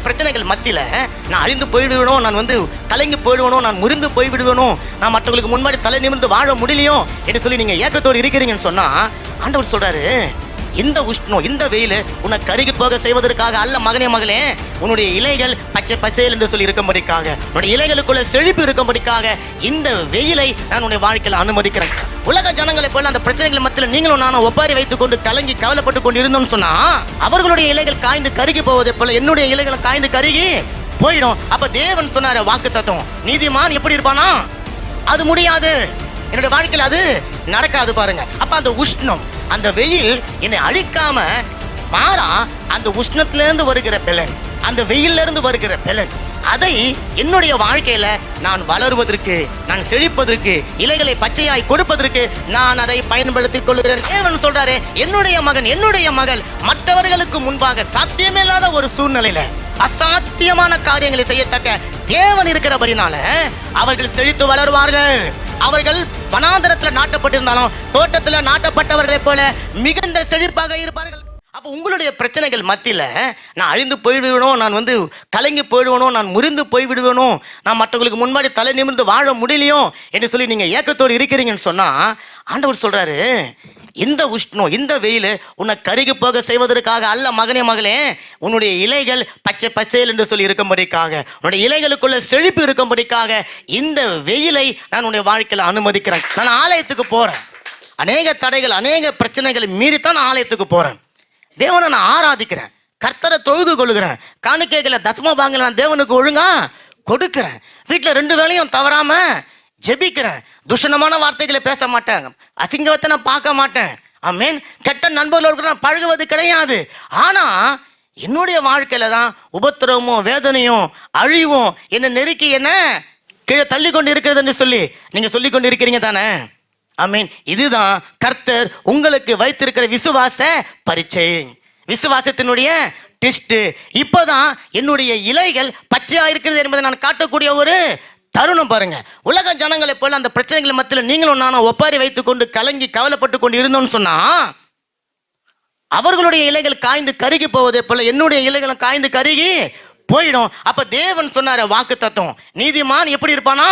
பிரச்சனைகள் மத்தியில் நான் அழிந்து போய்விடுவேனோ நான் வந்து கலங்கி போயிடுவேனோ நான் முறிந்து போய்விடுவேனோ நான் மற்றவங்களுக்கு முன்னாடி தலை நிமிர்ந்து வாழ முடியலையோ என்று சொல்லி நீங்கள் ஏக்கத்தோடு இருக்கிறீங்கன்னு சொன்னால் ஆண்டவர் சொல்கிறாரு இந்த உஷ்ணம் இந்த வெயில் உன்னை கருகி போக செய்வதற்காக அல்ல மகனே மகளே. உன்னுடைய இலைகள் பச்சை பசேல் என்று சொல்லி இருக்கும்படிக்காக உன்னுடைய இலைகளுக்குள்ள செழிப்பு இருக்கும்படிக்காக இந்த வெயிலை நான் உன்னுடைய வாழ்க்கையில் அனுமதிக்கிறேன். உலக ஜனங்களை போல அந்த பிரச்சனைகள் மத்தியில் நீங்களும் நானும் ஒப்பாரி வைத்துக் கொண்டு கலங்கி கவலைப்பட்டு கொண்டு இருந்தோம்னு சொன்னா அவர்களுடைய இலைகள் காய்ந்து கருகி போவதை போல என்னுடைய இலைகள் காய்ந்து கருகி போயிடும். அப்ப தேவன் சொன்னார வாக்கு தத்துவம். நீதிமான் எப்படி இருப்பானா? அது முடியாது. என்னுடைய வாழ்க்கையில் அது நடக்காது பாருங்க. அப்ப அந்த உஷ்ணம் அந்த வெயில் என்னை அழிக்காம மாறா அந்த உஷ்ணத்திலிருந்து வருகிற பெலன் அந்த வெயிலிருந்து வருகிற பெலன். அதை என்னுடைய வாழ்க்கையில நான் வளருவதற்கு நான் செழிப்பதற்கு இலைகளை பச்சையாய் கொடுப்பதற்கு நான் அதை பயன்படுத்திக் கொள்கிறேன். தேவன் சொல்றாரு என்னுடைய மகன் என்னுடைய மகள் மற்றவர்களுக்கு முன்பாக சாத்தியமில்லாத ஒரு சூழ்நிலையில அசாத்தியமான காரியங்களை செய்யத்தக்க தேவன் இருக்கிறபடினால அவர்கள் செழித்து வளருவார்கள். அவர்கள் வனாந்தரத்தில் நாட்டப்பட்டிருந்தாலும் தோட்டத்தில் நாட்டப்பட்டவர்களைப் போல மிகுந்த செழிப்பாக இருப்பார்கள். அப்போ உங்களுடைய பிரச்சனைகள் மத்தியில் நான் அழிந்து போய்விடுவேனோ நான் வந்து கலங்கி போயிடுவேனோ நான் முறிந்து போய்விடுவேனோ நான் மற்றவங்களுக்கு முன்னாடி தலை நிமிர்ந்து வாழ முடியலையோ என்று சொல்லி நீங்கள் ஏக்கத்தோடு இருக்கிறீங்கன்னு சொன்னால் ஆண்டவர் சொல்கிறாரு இந்த உஷ்ணம் இந்த வெயில் உன்னை கருகி போக செய்வதற்காக அல்ல மகனே மகளே. உன்னுடைய இலைகள் பச்சை பச்சையில் என்று சொல்லி இருக்கும்படிக்காக உன்னுடைய இலைகளுக்குள்ள செழிப்பு இருக்கும்படிக்காக இந்த வெயிலை நான் உன்னுடைய வாழ்க்கையில் அனுமதிக்கிறேன். நான் ஆலயத்துக்கு போகிறேன் அநேக தடைகள் அநேக பிரச்சனைகளை மீறித்தான் நான் ஆலயத்துக்கு போகிறேன் தேவனை நான் ஆராதிக்கிறேன். கர்த்தரை தொழுது கொள்கிறேன். காணிக்கைகளை தசம பாங்கல நான் தேவனுக்கு ஒழுங்கா கொடுக்குறேன். வீட்டில் ரெண்டு வேலையும் தவறாமல் ஜெபிக்கிறேன். துஷணமான வார்த்தைகளை பேச மாட்டேன். அசிங்கவத்தை நான் பார்க்க மாட்டேன். மீன் கெட்ட நண்பர்களோடு நான் பழகுவது கிடையாது. ஆனால் என்னுடைய வாழ்க்கையில தான் உபத்திரவமும் வேதனையும் அழிவும் என்ன நெருக்கி என்ன? கீழே தள்ளி கொண்டு இருக்கிறதுன்னு சொல்லி நீங்கள் சொல்லி கொண்டு இருக்கிறீங்க தானே? ஆமீன். இதுதான் கர்த்தர் உங்களுக்கு வைத்திருக்கிற விசுவாச பரீட்சை. விசுவாசத்தினுடைய டெஸ்ட்டு. இப்போதான் என்னுடைய இலைகள் பச்சையாக இருக்கிறது என்பதை நான் காட்டக்கூடிய ஒரு தருணம் பாருங்க. உலக ஜனங்களை போல அந்த பிரச்சனைகளை மத்தியில் நீங்களும் நானும் ஒப்பாரி வைத்துக்கொண்டு கலங்கி கவலைப்பட்டு கொண்டு இருந்தோம்னு சொன்னா அவர்களுடைய இலைகள் காய்ந்து கருகி போவதை போல என்னுடைய இலைகளும் காய்ந்து கருகி போயிடும். அப்ப தேவன் சொன்னார வாக்கு தத்துவம். நீதிமான் எப்படி இருப்பானா?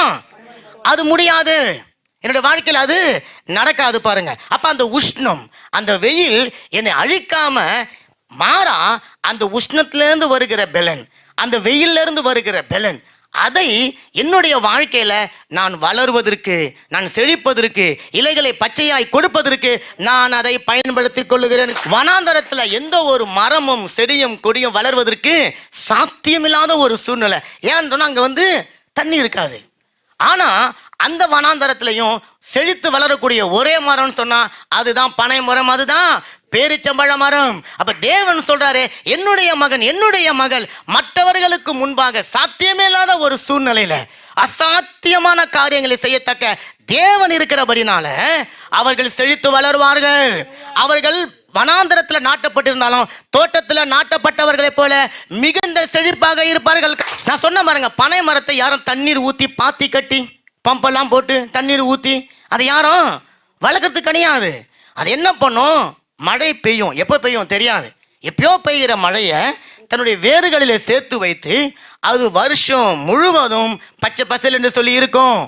அது முடியாது. என்னுடைய வாழ்க்கையில் அது நடக்காது பாருங்க. அப்ப அந்த உஷ்ணம் அந்த வெயில் என்னை அழிக்காம மாறா அந்த உஷ்ணத்திலிருந்து வருகிற பெலன் அந்த வெயிலிருந்து வருகிற பெலன் அதை என்னுடைய வாழ்க்கையில நான் வளர்வதற்கு நான் செழிப்பதற்கு இலைகளை பச்சையாய் கொடுப்பதற்கு நான் அதை பயன்படுத்திக் கொள்ளுகிறேன். வனாந்தரத்துல எந்த ஒரு மரமும் செடியும் கொடியும் வளர்வதற்கு சாத்தியமில்லாத ஒரு சூழ்நிலை. ஏன்னு சொன்னால் அங்க வந்து தண்ணி இருக்காது. ஆனா அந்த வனாந்தரத்திலையும் செழித்து வளரக்கூடிய ஒரே மரம்னு சொன்னா அதுதான் பனை மரம் அதுதான் பேரிச்சம்பழ மரம். அப்ப தேவன் சொல்றாரு என்னுடைய மகன் என்னுடைய மகள் மற்றவர்களுக்கு முன்பாக சாத்தியமே இல்லாத ஒரு சூழ்நிலையில அசாத்தியமான காரியங்களை செய்யத்தக்க தேவன் இருக்கிறபடினால அவர்கள் செழித்து வளருவார்கள். அவர்கள் வனாந்தரத்துல நாட்டப்பட்டிருந்தாலும் தோட்டத்துல நாட்டப்பட்டவர்களைப் போல மிகுந்த செழிப்பாக இருப்பார்கள். நான் சொன்ன பாருங்க பனை மரத்தை யாரும் தண்ணீர் ஊத்தி பாத்தி கட்டி பம்பெல்லாம் போட்டு தண்ணீர் ஊத்தி அதை யாரும் வளர்க்கறது கிடையாது அது என்ன பண்ணும்? மழை பெய்யும். எப்போ பெய்யும் தெரியாது. எப்பயோ பெய்கிற மழையை தன்னுடைய வேர்களிலே சேர்த்து வைத்து அது வருஷம் முழுவதும் பச்சை பசல் என்று சொல்லி இருக்கும்.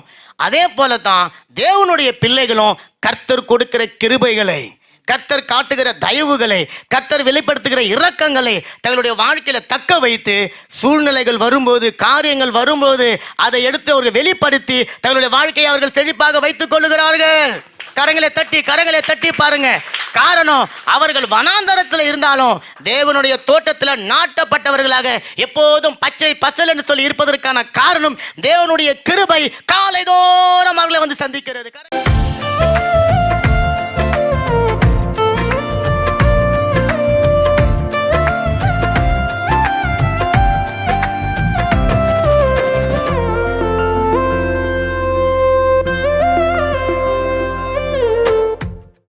அதே போல தான் தேவனுடைய பிள்ளைகளும் கர்த்தர் கொடுக்கிற கிருபைகளை கர்த்தர் காட்டுகிற தயவுகளை கர்த்தர் வெளிப்படுத்துகிற இரக்கங்களை தங்களுடைய வாழ்க்கையில தக்க வைத்து சூழ்நிலைகள் வரும்போது காரியங்கள் வரும்போது அதை எடுத்து அவர்கள் வெளிப்படுத்தி தங்களுடைய வாழ்க்கையை அவர்கள் செழிப்பாக வைத்துக் கொள்ளுகிறார்கள். கரங்களை தட்டி கரங்களை தட்டி பாருங்க. காரணம் அவர்கள் வனாந்தரத்தில் இருந்தாலும் தேவனுடைய தோட்டத்தில் நாட்டப்பட்டவர்களாக எப்போதும் பச்சை பசல் என்று சொல்லி இருப்பதற்கான காரணம் தேவனுடைய கிருபை காலைதோறும் அவர்களை வந்து சந்திக்கிறது.